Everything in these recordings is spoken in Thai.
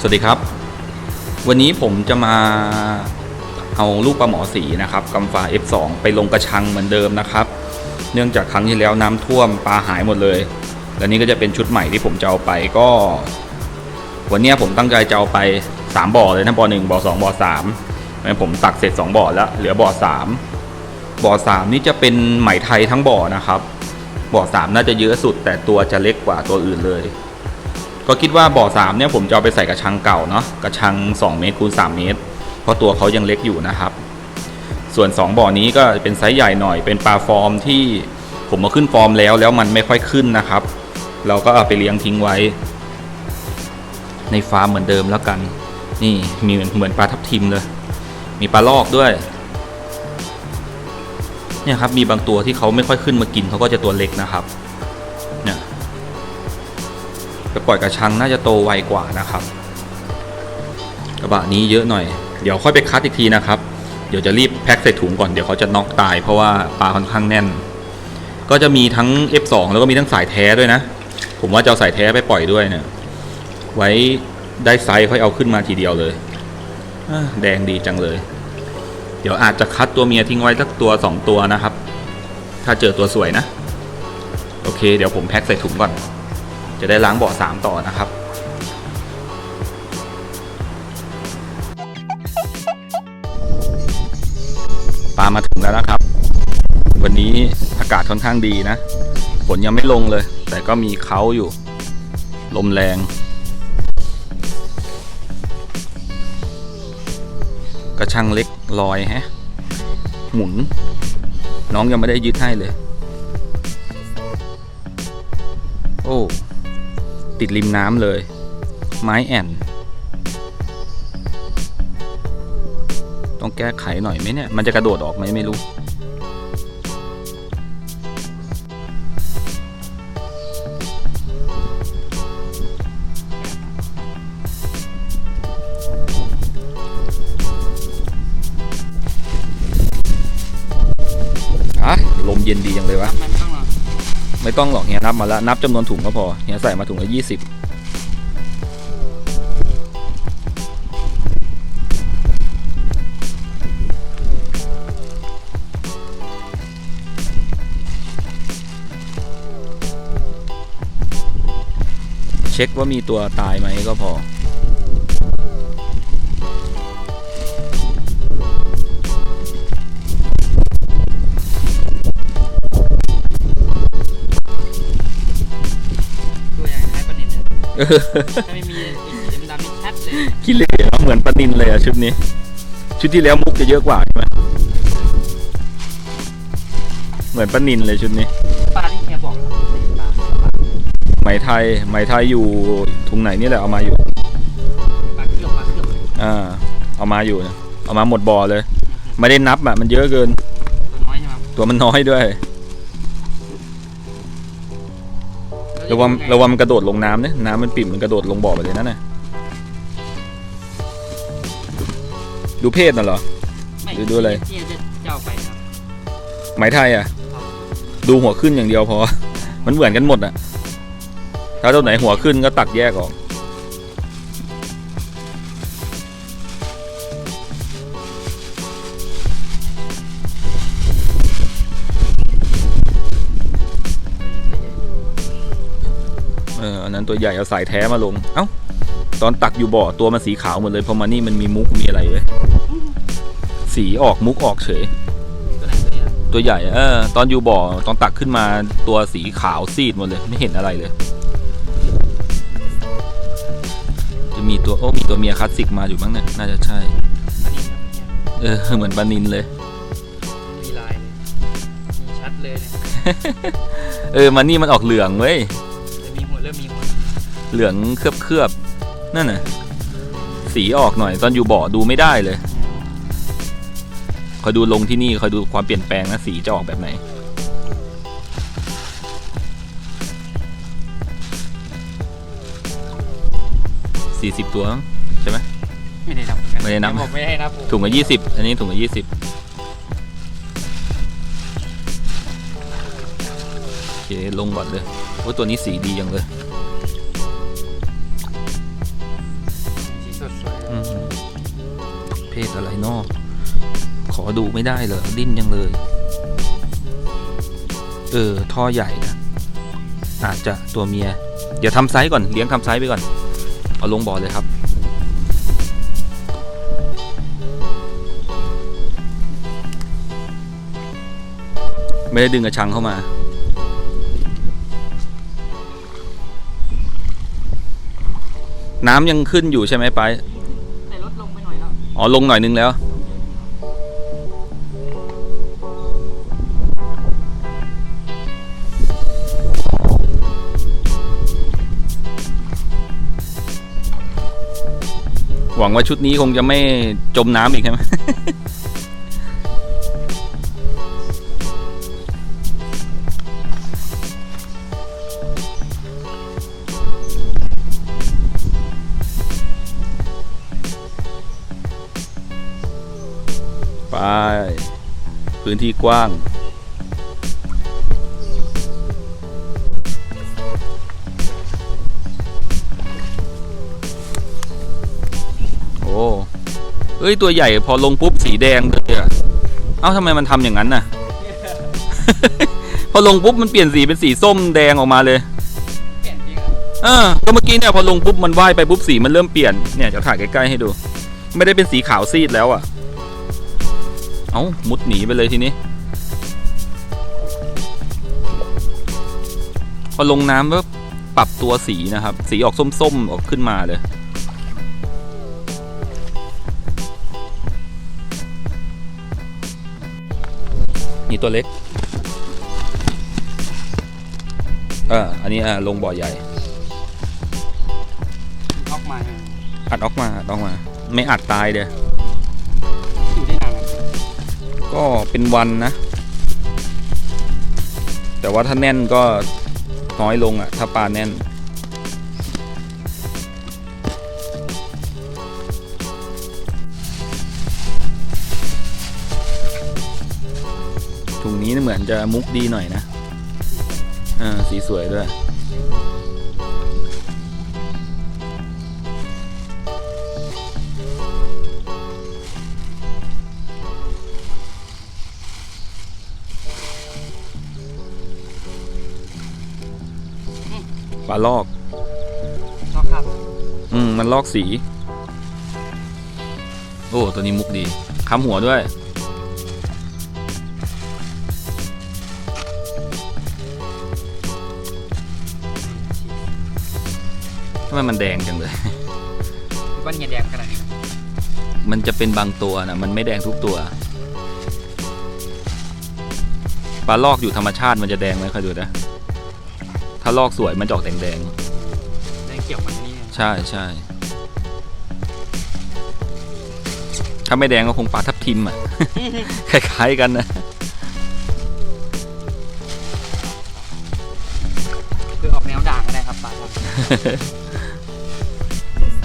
สวัสดีครับ วันนี้ผมจะมาเอาลูกปลาหมอสีนะครับกำฝา F2 ไปลงกระชังเหมือนเดิมนะครับ เนื่องจากครั้งที่แล้วน้ำท่วมปลาหายหมดเลย และนี่ก็จะเป็นชุดใหม่ที่ผมจะเอาไปก็ วันนี้ผมตั้งใจจะเอาไป 3 บ่อเลยนะบ่อ1บ่อ2บ่อ3งั้นผมตักเสร็จ 2 บ่อแล้วเหลือบ่อ 3 บ่อ 3 นี่จะเป็นไหมไทยทั้งบ่อนะครับ บ่อ 3 น่าจะเยอะสุดแต่ตัวจะเล็กกว่าตัวอื่นเลย ก็คิดว่าบ่อ3เนี่ยผมจะเอาไปใส่กระชังเก่าเนาะกระชัง 2 เมตรคูณ3เมตร เพราะตัวเขายังเล็กอยู่นะครับ ส่วน 2 บ่อนี้ก็เป็นไซส์ใหญ่หน่อยเป็นปลาฟอร์มที่ผมมาขึ้นฟอร์มแล้วแล้วมันไม่ค่อยขึ้นนะครับ เราก็เอาไปเลี้ยงทิ้งไว้ ในฟาร์มเหมือนเดิมแล้วกัน นี่มีเหมือนปลาทับทิมเลย มีปลาลอกด้วยเนี่ยครับมีบางตัวที่เขาไม่ค่อยขึ้นมากินเขาก็จะตัวเล็กนะครับ ไปปล่อยกระชังน่าจะโตไวกว่านะครับ กระบะนี้เยอะหน่อย เดี๋ยวค่อยไปคัดอีกทีนะครับ เดี๋ยวจะรีบแพ็คใส่ถุงก่อนเดี๋ยวเขาจะน็อกตายเพราะว่าปลาค่อนข้างแน่น ก็จะมีทั้ง F2 แล้วก็มีทั้งสายแท้ด้วยนะ ผมว่าจะเอาสายแท้ไปปล่อยด้วยเนี่ยไว้ได้ไซส์ค่อยเอาขึ้นมาทีเดียวเลยแดงดีจังเลย เดี๋ยวอาจจะคัดตัวเมียทิ้งไว้สักตัวสองตัวนะครับ ถ้าเจอตัวสวยนะ โอเค เดี๋ยวผมแพ็คใส่ถุงก่อน จะได้ล้างเบาะสามต่อนะครับปลามาถึงแล้วนะครับ วันนี้อากาศค่อนข้างดีนะฝนยังไม่ลงเลย แต่ก็มีเขาอยู่ ลมแรง กระชังเล็กลอยฮะ หมุน น้องยังไม่ได้ยึดให้เลย โอ้ ติดริมน้ำเลย ไม้แอนต้องแก้ไขหน่อยไหมเนี่ย มันจะกระโดดออกไหมไม่รู้ ไม่ต้องหรอกเฮียนับมาแล้วนับจำนวนถุงก็พอเฮียใส่มาถุงละยี่สิบเช็คว่ามีตัวตายไหมก็พอ ถ้าไม่มีไอ้สีดำๆนี่ชัดเลยขี้เหร่เนอะเหมือนปลานินเลยอะชุดนี้ ชุดที่แล้วมุกจะเยอะกว่าใช่ไหมเหมือนปลานินเลยชุดนี้ ปลาที่แกบอกครับเป็นปลาปลาไหมไทยไหมไทยอยู่ทุงไหนนี่แหละเอามาอยู่ ปลาเคลือบปลาเคลือบอ่า เอามาอยู่นะเอามาหมดบ่อเลย ไม่ได้นับอะมันเยอะเกิน ตัวน้อยใช่ไหมครับตัวมันน้อยด้วย ระวังระวังมันกระโดดลงน้ำเนี่ยน้ำมันปิ่มมันกระโดดลงบ่อไปเลยนั่นน่ะดูเพศน่ะเหรอไม่ดูดูอะไรที่จะเจ้าไปครับไหมไทยอะครับดูหัวขึ้นอย่างเดียวพอ มันเหมือนกันหมดอะ ถ้าตัวไหนหัวขึ้นก็ตักแยกออก ตัวใหญ่เอาสายแท้มาลง เอ้า ตอนตักอยู่บ่อตัวมันสีขาวหมดเลยพอมานี่มันมีมุกมีอะไรเว้ย สีสีออกมุกออกเฉยตัวไหนตัวนี้ครับตัวใหญ่ เออ ตอนอยู่บ่อตอนตักขึ้นมาตัวสีขาวซีดหมดเลย ไม่เห็นอะไรเลย จะมีตัวโอ้มีตัวเมียคลาสสิกมาอยู่บ้างเนี่ย น่าจะใช่อันนี้ครับเนี่ยเออ เหมือนปลานินเลย มีลายเลยมีชัดเลยเนี่ยเออ มันนี่มันออกเหลืองเว้ย เหลืองเคลือบเคลือบๆนั่นน่ะสีออกหน่อย ตอนอยู่บ่อดูไม่ได้เลยคอยดูลงที่นี่คอยดูความเปลี่ยนแปลงนะสีจะออกแบบไหน สี่สิบตัวมั้งใช่ไหมไม่ได้นับเหมือนกันไม่ได้นับ ผมไม่ได้นับถุงละยี่สิบอันนี้ถุงละยี่สิบโอเคลงก่อนเลยโอ้ยตัวนี้สีดีจังเลย ศอะไรนอก ขอดูไม่ได้เหรอดิ้นยังเลย เออ ท่อใหญ่นะ อาจจะตัวเมีย เดี๋ยวทำไซส์ก่อน เลี้ยงทำไซส์ไปก่อน เอาลงบ่อเลยครับไม่ได้ดึงกระชังเข้ามา น้ำยังขึ้นอยู่ใช่ไหมไป อ๋อ ลงหน่อยนึงแล้ว หวังว่าชุดนี้คงจะไม่จมน้ำอีกใช่ไหม พื้นที่กว้าง โอ้เอ้ย ตัวใหญ่พอลงปุ๊บสีแดงเลยอะเอ้าทำไมมันทำอย่างนั้นน่ะ พอลงปุ๊บมันเปลี่ยนสีเป็นสีส้มแดงออกมาเลยเปลี่ยนจริงอะเออก็เมื่อกี้เนี่ยพอลงปุ๊บมันว่ายไปปุ๊บสีมันเริ่มเปลี่ยนเนี่ยจะถ่ายใกล้ๆให้ดู ไม่ได้เป็นสีขาวซีดแล้วอะ่ะ เอ้ามุดหนีไปเลยทีนี้ พอลงน้ำก็ปรับตัวสีนะครับ สีออกส้มๆ ออกขึ้นมาเลย นี่ตัวเล็กเอออันนี้อ่าลงบ่อใหญ่ ออกมา อัดออกมาอัดออกมา ไม่อัดตายเดียอยู่ได้นาน ก็เป็นวันนะ แต่ว่าถ้าแน่นก็น้อยลงอะ่ะถ้าปลาแน่น ถุงนี้เหมือนจะมุกดีหน่อยนะ อ่า สีสวยด้วย ปลาลอกชอบครับอืม มันลอกสี โอ้ ตัวนี้มุกดีค้ำหัวด้วย ทำไมมันแดงจังเลยว่าเนี่ยแดงขนาดนี้มันจะเป็นบางตัวนะมันไม่แดงทุกตัว ปลาลอกอยู่ธรรมชาติมันจะแดงไหมคอยดูนะ ถ้าลอกสวยมันจะออกแดงแดงเกี่ยวมันนี่ๆใช่ใช่ถ้าไม่แดงก็คงปลาทับทิมอะคล้ายๆกันนะคือออกแนวด่างก็ได้ครับปลาครับ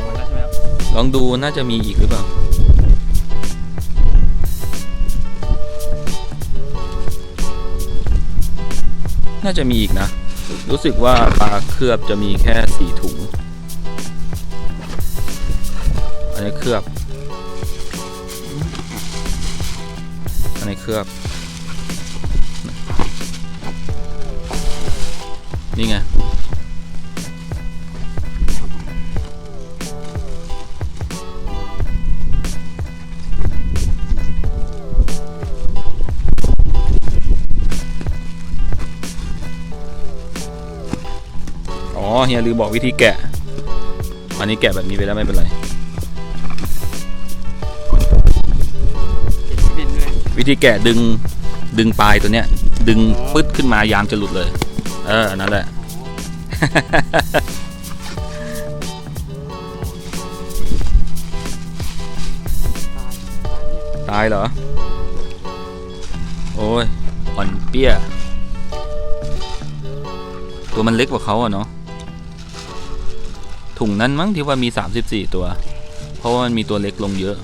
หมดแล้วใช่ไหมครับลองดูน่าจะมีอีกหรือเปล่าน่าจะมีอีกนะ รู้สึกว่าปลาเคลือบจะมีแค่สี่ถุง อันนี้เคลือบ อันนี้เคลือบ นี่ไง เฮียลืมบอกวิธีแกะ อันนี้แกะแบบนี้ไปแล้วไม่เป็นไรวยวิธีแกะดึงดึงปลายตัวเนี้ย ดึงปึ๊ดขึ้นมายางจะหลุดเลย เออ นั่นแหละ ตายเหรอ โอ้ยอ่อนเปี้ยตัวมันเล็กกว่าเขาอะเนาะ ถุงนั้นมั้งที่ว่ามี 34 ตัว เพราะว่ามันมีตัวเล็กลงเยอะ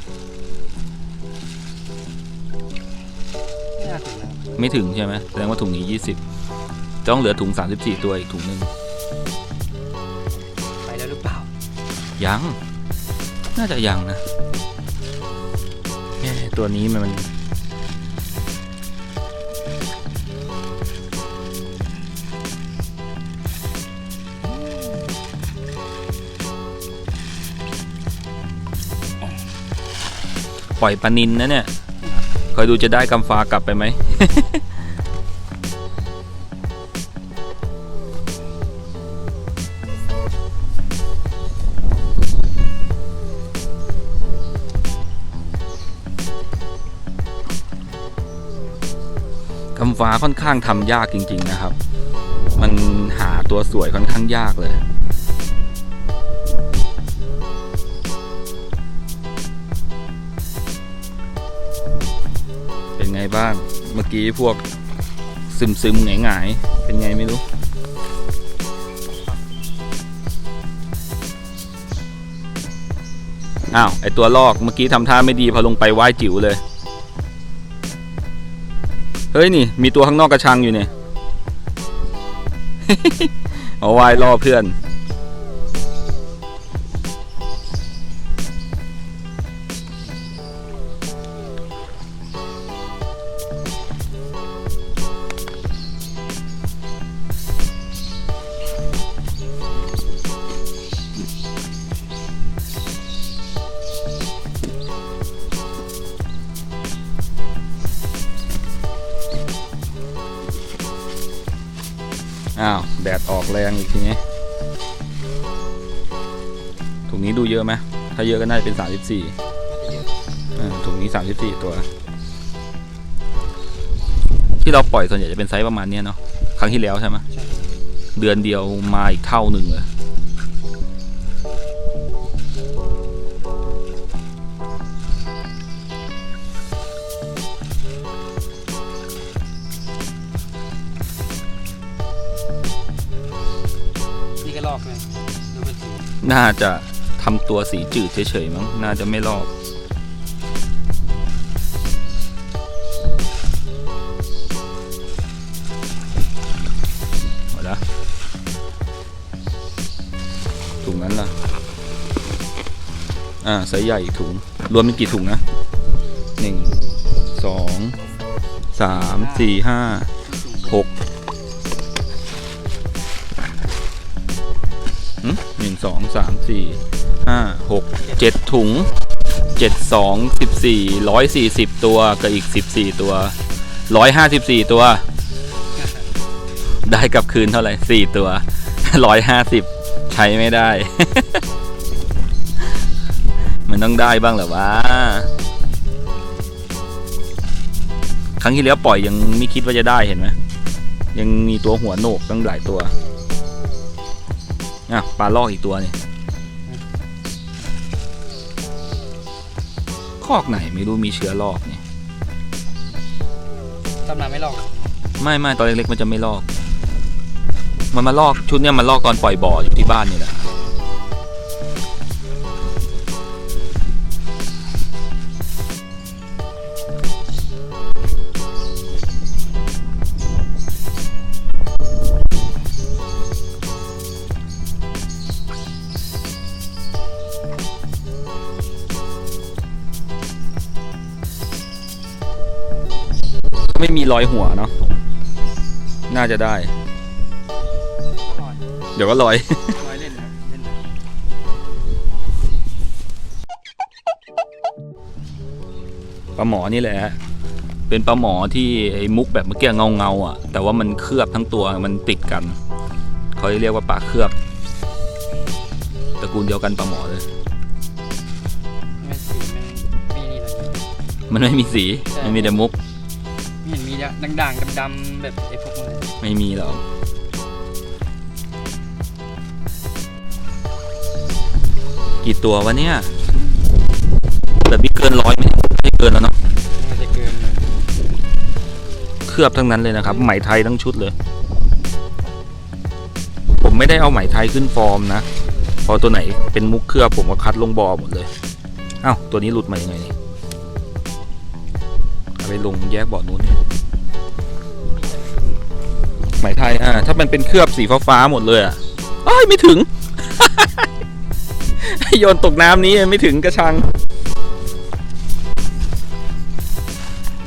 น่าถึงแล้วไม่ถึงใช่ไหมแสดงว่าถุงนี้ 20 ต้องเหลือถุง 34 ตัวอีกถุงหนึ่งไปแล้วหรือเปล่า ยัง น่าจะยังนะเอ๊ะตัวนี้มัน ปล่อยปลานินนะเนี่ยคอยดูจะได้กำฟ้ากลับไปไหมกำฟ้าค่อนข้างทำยากจริง ๆนะครับ มันหาตัวสวยค่อนข้างยากเลย กี้พวกซึมซึมๆหงายหงายๆเป็นไงไม่รู้ อ้าว ไอตัวลอกเมื่อกี้ทำท่าไม่ดีพอลงไปไหว้จิ๋วเลย เฮ้ยนี่ มีตัวข้างนอกกระชังอยู่เนี่ยเอาไว้ล่อเพื่อน อ้าว แดดออกแรงอีกทีนี้ถุงนี้ดูเยอะไหมถ้าเยอะก็น่าจะเป็น 34อ่าถุงนี้ 34 ตัว ที่เราปล่อยส่วนใหญ่จะเป็นไซส์ประมาณเนี้ยเนาะ ครั้งที่แล้วใช่ไหมใช่เดือนเดียวมาอีกเท่าหนึ่งเลย น่าจะทำตัวสีจืดเฉยๆมั้งน่าจะไม่ลอกเอาละถุงนั้นล่ะ อ่าไซส์ใหญ่อีกถุง รวมเป็นกี่ถุงนะหนึ่งสองสามสี่ห้า 7 ถุง 72 14 140 ตัวกับอีก 14 ตัว 154 ตัว ได้กลับคืนเท่าไหร่ 4 ตัว 150 ใช้ไม่ได้ มันต้องได้บ้างเหรอวะ ครั้งที่แล้วปล่อยยังไม่คิดว่าจะได้เห็นไหมยังมีตัวหัวโหนกตั้งหลายตัว อะปลาลอกอีกตัวนี่ คอกไหนไม่รู้มีเชื้อลอกนี่ตำนานไม่ลอกอะไม่ไม่ตอนเล็กๆมันจะไม่ลอก มันมาลอกชุดเนี้ยมันลอกตอนปล่อยบ่ออยู่ที่บ้านนี่แหละ รอยหัวเนาะน่าจะได้ลอยเดี๋ยวก็ลอยลอยเล่นนะเล่นนะปลาหมอนี่แหละเป็นปลาหมอที่ไอ้มุกแบบเมื่อกี้เงาเงาๆอะ แต่ว่ามันเคลือบทั้งตัวมันติดกันเขาเรียกว่าปลาเคลือบระกูลเดียวกันปลาหมอเลยไม่สีไม่ไม่นี่เลยมันไม่มีสีใช่มันมีแต่มุก ไม่เห็นมีแล้วด่างๆดำๆแบบไอ้พวกนั้นไม่มีหรอกกี่ตัววะเนี่ย แบบนี้เกินร้อยไหมไม่เกินแล้วเนาะน่าจะเกินเลยเคลือบทั้งนั้นเลยนะครับไหมไทยทั้งชุดเลย ผมไม่ได้เอาไหมไทยขึ้นฟอร์มนะพอตัวไหนเป็นมุกเคลือบผมก็คัดลงบอหมดเลยเอ้าตัวนี้หลุดมายังไงนี่เอาไปลงแยกบอร์ดนู้นเนี่ย ไหมไทยอ่าถ้ามันเป็นเคลือบสีฟ้าๆหมดเลยอะอ้ายไม่ถึง โยนตกน้ำนี้ไม่ถึงกระชัง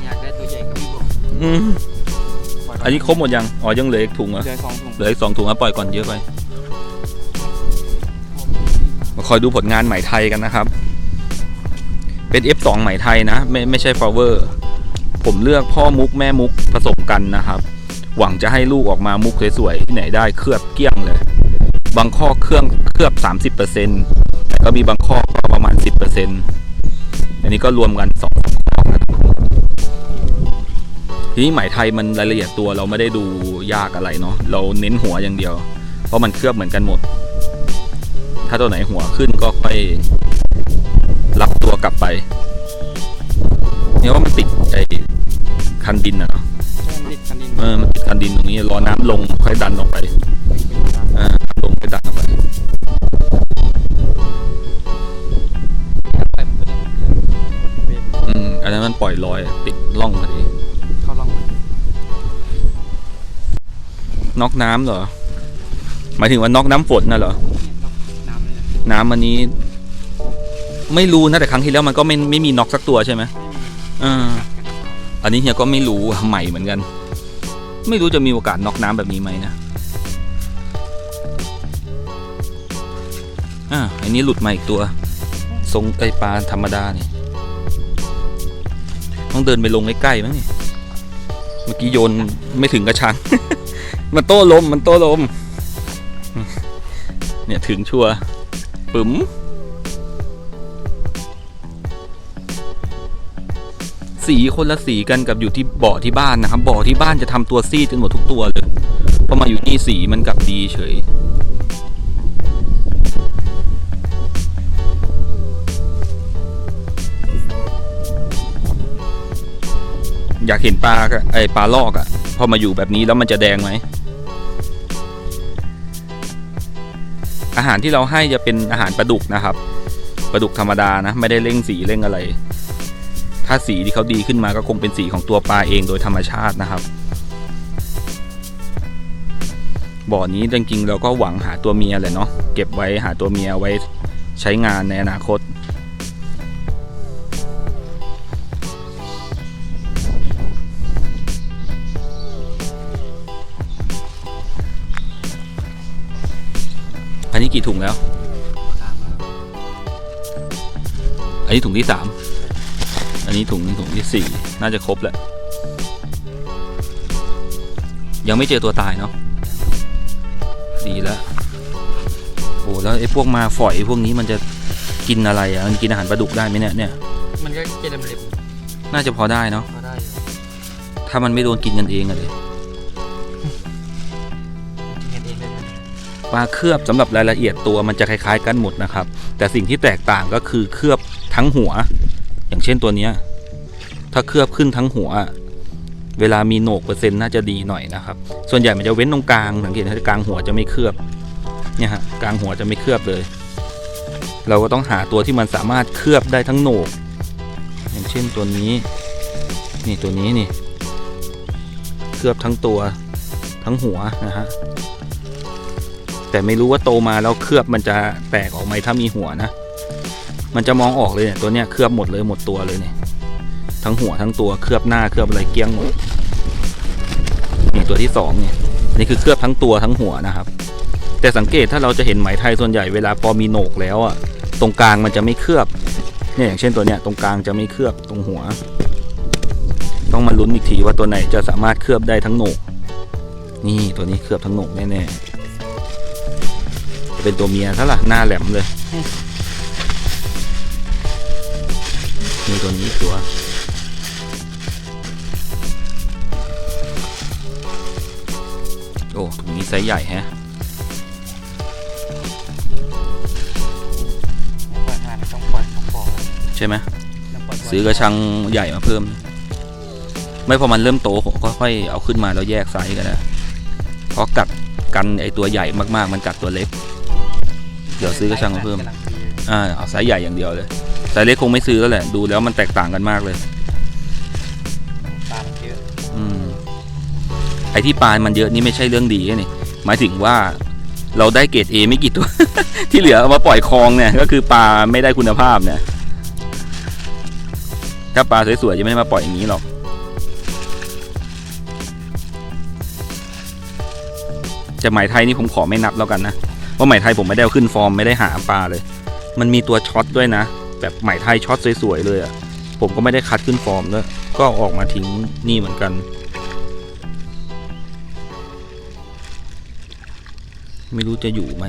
อยากได้ตัวใหญ่ก็ไม่บอกอืมอันนี้ครบหมดยัง อ๋อ ยังเหลืออีกถุงเหรอ เหลือสองถุงเหลืออีกสองถุงอะปล่อยก่อนเยอะไปมาคอยดูผลงานไหมไทยกันนะครับ เป็น F2 ไหมไทยนะ ไม่ไม่ใช่ฟลาเวอร์ ผมเลือกพ่อมุกแม่มุกผสมกันนะครับ หวังจะให้ลูกออกมามุกสวยๆที่ไหนได้เคลือบเกลี้ยงเลย บางข้อเครื่องเคลือบ 30%แต่ก็มีบางข้อก็ประมาณ 10%อันนี้ก็รวมกันสองข้อนะครับทีนี้ไหมไทยมันรายละเอียดตัวเราไม่ได้ดูยากอะไรเนาะเราเน้นหัวอย่างเดียว เพราะมันเคลือบเหมือนกันหมด ถ้าตัวไหนหัวขึ้นก็ค่อยรับตัวกลับไปเนี่ยว่ามันติดไอ้คันดินอะเนาะติดคันดินเออมันติด คันดินตรงนี้รอน้ำลงค่อยดันออกไปออน้ำลงค่อยดันออกไปไปมันตัวนี้เป็นอืมอันนั้นมันปล่อยลอยติดล่องพอดีเข้าลองน็อกน้ำเหรอหมายถึงว่าน็อกน้ำฝนน่ะเหรอน้ำนน้ำอันนี้ ไม่รู้นะแต่ครั้งที่แล้วมันก็ไม่ไม่มีน็อกสักตัวใช่ไหมเอออันนี้เฮียก็ไม่รู้ใหม่เหมือนกัน ไม่รู้จะมีโอกาสน็อกน้ำแบบนี้ไหมนะอ่าอันนี้หลุดมาอีกตัว ทรงไอปลาธรรมดาเนี่ยต้องเดินไปลงใกล้ๆมั้งนี่เมื่อกี้โยนไม่ถึงกระชัง มันโต้ลม มันโต้ลม เนี่ยถึงชัวปึ๋ม สีคนละสีกันกับอยู่ที่บ่อที่บ้านนะครับบ่อที่บ้านจะทำตัวซีดกันหมดทุกตัวเลยพอมาอยู่นี่สีมันกลับดีเฉยอยากเห็นปลาไอปลาลอกอะ่ะ พอมาอยู่แบบนี้แล้วมันจะแดงไหม อาหารที่เราให้จะเป็นอาหารปลาดุกนะครับปลาดุกธรรมดานะ ไม่ได้เร่งสีเร่งอะไร ถ้าสีที่เขาดีขึ้นมาก็คงเป็นสีของตัวปลาเองโดยธรรมชาตินะครับ บ่อนี้จริงๆเราก็หวังหาตัวเมียแหละเนาะเก็บไว้หาตัวเมียไว้ใช้งานในอนาคตอันนี้กี่ถุงแล้ว อันนี้ถุงที่สาม นนี้ถุงถุงที่สี่น่าจะครบแหละยังไม่เจอตัวตายเนาะดีแล้วโอ้แล้วไอ้พวกมาฝอยพวกนี้มันจะกินอะไรอะมันกินอาหารปลาดุกได้ไหมเนี่ยเนี่ย มันก็เกลมเล็บน่าจะพอได้เนาะพอได้อยู่ถ้ามันไม่โดนกินกันเองอะเลยกินกันเองได้ไหมปลาเคลือบสำหรับรายละเอียดตัวมันจะคล้ายๆกันหมดนะครับ แต่สิ่งที่แตกต่างก็คือเคลือบทั้งหัว อย่างเช่นตัวเนี้ยถ้าเคลือบขึ้นทั้งหัว เวลามีโหนกเปอร์เซ็นต์น่าจะดีหน่อยนะครับ ส่วนใหญ่มันจะเว้นตรงกลางสังเกตนะกลางหัวจะไม่เคลือบเนี่ยฮะกลางหัวจะไม่เคลือบเลย เราก็ต้องหาตัวที่มันสามารถเคลือบได้ทั้งโหนก อย่างเช่นตัวนี้ นี่ตัวนี้นี่ เคลือบทั้งตัวทั้งหัวนะฮะแต่ไม่รู้ว่าโตมาแล้วเคลือบมันจะแตกออกไหมถ้ามีหัวนะ มันจะมองออกเลยเนี่ยตัวเนี้ยเคลือบหมดเลยหมดตัวเลยเนี่ยทั้งหัวทั้งตัวเคลือบหน้าเคลือบอะไรเกลี้ยงหมดนี่ตัวที่สองเนี่ยนนี่คือเคลือบทั้งตัวทั้งหัวนะครับ แต่สังเกตถ้าเราจะเห็นไหมไทยส่วนใหญ่เวลาพอมีโหนกแล้วอะตรงกลางมันจะไม่เคลือบเนี่ยอย่างเช่นตัวเนี้ยตรงกลางจะไม่เคลือบตรงหัว ต้องมาลุ้นอีกทีว่าตัวไหนจะสามารถเคลือบได้ทั้งโหนก นี่ตัวนี้เคลือบทั้งโหนกแน่ๆเป็นตัวเมียซะละหน้าแหลมเลย มีตัวนี้ตัวโอ้ถุงนี้ไซส์ใหญ่แฮะปล่อยงาต้องปล่อยต้องปล่อยใช่ไหมซื้อกระชังใหญ่มาเพิ่ม ไม่พอมันเริ่มโตผมก็ค่อยเอาขึ้นมาแล้วแยกไซส์กันนะเพราะกัดกันไอตัวใหญ่มากๆ มันกัดตัวเล็ก เดี๋ยวซื้อกระชังมาเพิ่ม อ่าเอาไซส์ใหญ่อย่างเดียวเลย ไซส์เล็กคงไม่ซื้อแล้วแหละ ดูแล้วมันแตกต่างกันมากเลย ปลามันเยอะอืม ไอที่ปลามันเยอะนี่ไม่ใช่เรื่องดีนี่หมายถึงว่าเราได้เกรดเอไม่กี่ตัว ที่เหลือเอามาปล่อยคลองเนี่ย ก็คือปลาไม่ได้คุณภาพเนี่ย ถ้าปลาสวยๆจะไม่ได้มาปล่อยอย่างนี้หรอกแต่ไหมไทยนี่ผมขอไม่นับแล้วกันนะเพราะไหมไทยผมไม่ได้เอาขึ้นฟอร์มไม่ได้หาปลาเลย มันมีตัวช็อตด้วยนะ แบบไหม่ไทยช็อตสวยๆเลยอะ่ะ ผมก็ไม่ได้คัดขึ้นฟอร์มด้วยก็ออกมาทิ้งนี่เหมือนกัน ไม่รู้จะอยู่ไหม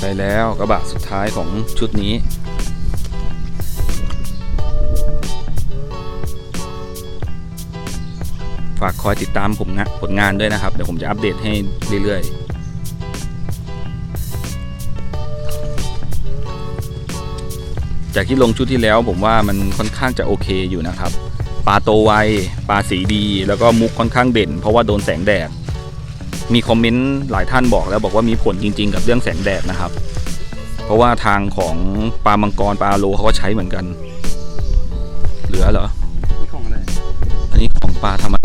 ไปแล้วกระบะสุดท้ายของชุดนี้ ฝากคอยติดตามผมนะผลงานด้วยนะครับ เดี๋ยวผมจะอัปเดตให้เรื่อยๆจากที่ลงชุดที่แล้วผมว่ามันค่อนข้างจะโอเคอยู่นะครับ ปลาโตไวปลาสีดี แล้วก็มุกค่อนข้างเด่น เพราะว่าโดนแสงแดด มีคอมเมนต์หลายท่านบอกแล้วบอกว่ามีผลจริง ๆ กับเรื่องแสงแดดนะครับ เพราะว่าทางของปลามังกรปลาโลเขาก็ใช้เหมือนกัน เหลือเหรอนี่ของอะไรอันนี้ของปลาธรรม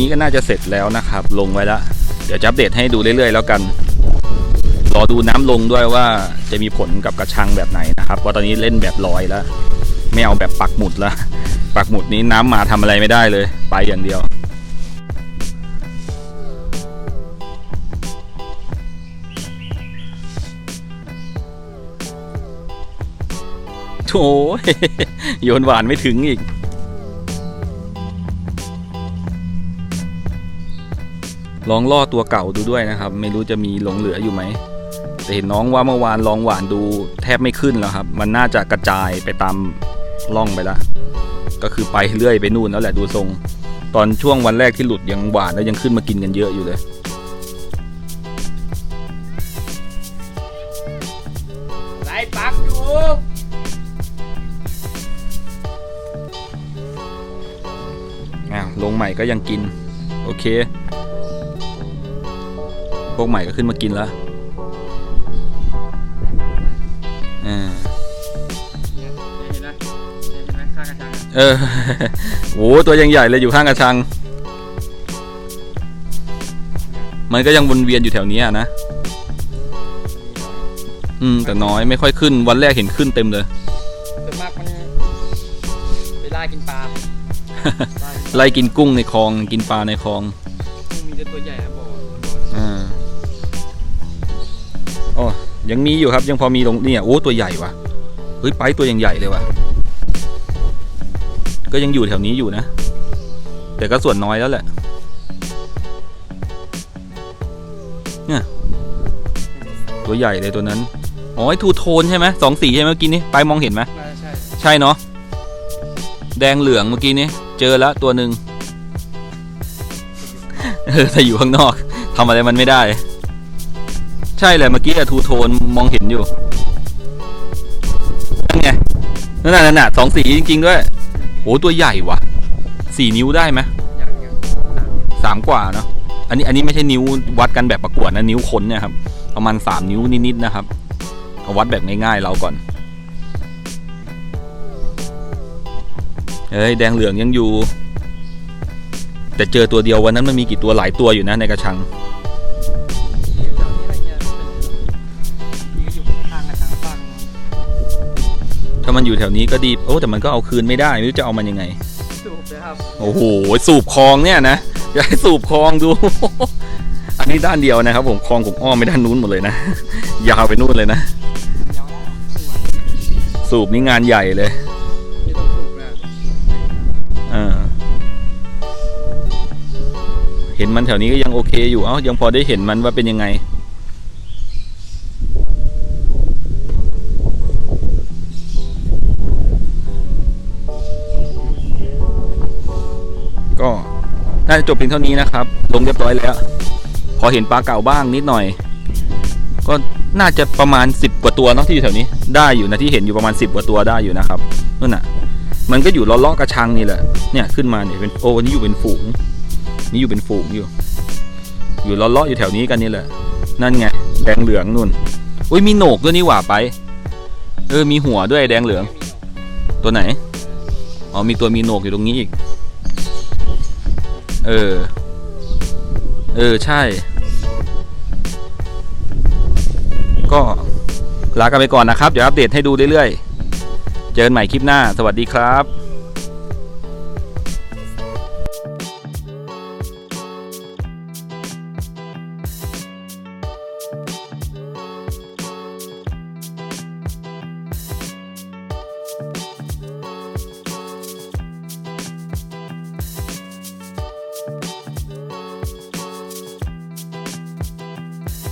นี้ก็น่าจะเสร็จแล้วนะครับ ลงไว้แล้ว เดี๋ยวจะอัปเดตให้ดูเรื่อยๆ แล้วกัน รอดูน้ำลงด้วยว่าจะมีผลกับกระชังแบบไหนนะครับว่าตอนนี้เล่นแบบลอยแล้ว ไม่เอาแบบปักหมุดแล้วปักหมุดนี้น้ำมาทำอะไรไม่ได้เลย ไปอย่างเดียวโถโยนหวานไม่ถึงอีก ลองล่อตัวเก่าดูด้วยนะครับ ไม่รู้จะมีหลงเหลืออยู่ไหมแต่เห็นน้องว่าเมื่อวานลองหวานดูแทบไม่ขึ้นแล้วครับ มันน่าจะกระจายไปตามล่องไปแล้วก็คือไปเรื่อยไปนู่นแล้วแหละดูทรง ตอนช่วงวันแรกที่หลุดยังหวานแล้วยังขึ้นมากินกันเยอะอยู่เลยไล่ปักอยู่อ้าวลงใหม่ก็ยังกิน โอเคพ วกใหม่ก็ขึ้นมากินแล้วอ่าเนี่ยเห็นไหมเห็นไหมข้างกระชังอะเออโอ้ตัวยังใหญ่เลยอยู่ข้างกระชัง มันก็ยังวนเวียนอยู่แถวเนี้ยนะ อืม แต่น้อยไม่ค่อยขึ้นวันแรกเห็นขึ้นเต็มเลยส่วนมากมันไปล่ากินปลาไล่กินกุ้งในคลองกินปลาในคลอง ยังมีอยู่ครับยังพอมีลงเนี่ยโอ้ตัวใหญ่ว่ะเฮ้ยไปตัวยังใหญ่เลยว่ะ ก็ยังอยู่แถวนี้อยู่นะ แต่ก็ส่วนน้อยแล้วแหละเนี่ยตัวใหญ่เลยตัวนั้นอ๋อไอทูโทนใช่ไหมสองสีใช่ไหมเมื่อกี้นี้ไปมองเห็นไหมใช่ใช่เนาะแดงเหลืองเมื่อกี้นี้เจอแล้วตัวหนึ่งเออแต่อยู่ข้างนอกทำอะไรมันไม่ได้ ใช่เลยเมื่อกี้อะทูโทนมองเห็นอยู่นั่นไงนั่นน่ะนั่นน่ะสองสีจริง ๆ ด้วยโอ้ตัวใหญ่ว่ะสี่นิ้วได้ไหมอย่างอย่างสามสามกว่าเนาะอันนี้อันนี้ไม่ใช่นิ้ววัดกันแบบประกวดนะนิ้วคนเนี่ยครับประมาณสามนิ้วนิดๆนะครับเอาวัดแบบง่ายๆเราก่อนเฮ้ยแดงเหลืองยังอยู่ แต่เจอตัวเดียววันนั้นมันมีกี่ตัวหลายตัวอยู่นะในกระชังามันอยู่แถวนี้ก็ดี โอ้ แต่มันก็เอาคืนไม่ได้ไม่รู้จะเอามันยังไง สูบเลยครับ โอ้โห สูบคลองเนี่ยนะอยากให้สูบคลองดู อันนี้ด้านเดียวนะครับ ผมคลองผมอ้อมไปด้านนู้นหมดเลยนะ ยาวไปนู่นเลยนะยาวได้ส่วนสูบนี่งานใหญ่เลยไม่ต้องสูบแบบอ่าเห็นมันแถวนี้ก็ยังโอเคอยู่ เอ้า ยังพอได้เห็นมันว่าเป็นยังไง น่าจะจบเพียงเท่านี้นะครับ ลงเรียบร้อยแล้วพอเห็นปลาเก่าบ้างนิดหน่อย ก็น่าจะประมาณ 10 กว่าตัวเนาะที่อยู่แถวนี้ ได้อยู่นะที่เห็นอยู่ประมาณ 10 กว่าตัวได้อยู่นะครับนั่นน่ะ มันก็อยู่ล้อๆกระชังนี่แหละ เนี่ยขึ้นมาเนี่ยเป็นโอ้นี่อยู่เป็นฝูง นี่อยู่เป็นฝูงอยู่ อยู่ล้อๆอยู่แถวนี้กันนี่แหละ นั่นไงแดงเหลืองนู่น อุ้ยมีโหนกด้วยนี่หว่าไป เออมีหัวด้วยแดงเหลือง ตัวไหน อ๋อมีตัวมีโหนกอยู่ตรงนี้อีก เออ เออ ใช่ ก็ลากันไปก่อนนะครับ เดี๋ยวอัปเดตให้ดูเรื่อยๆ เจอกันใหม่คลิปหน้า สวัสดีครับ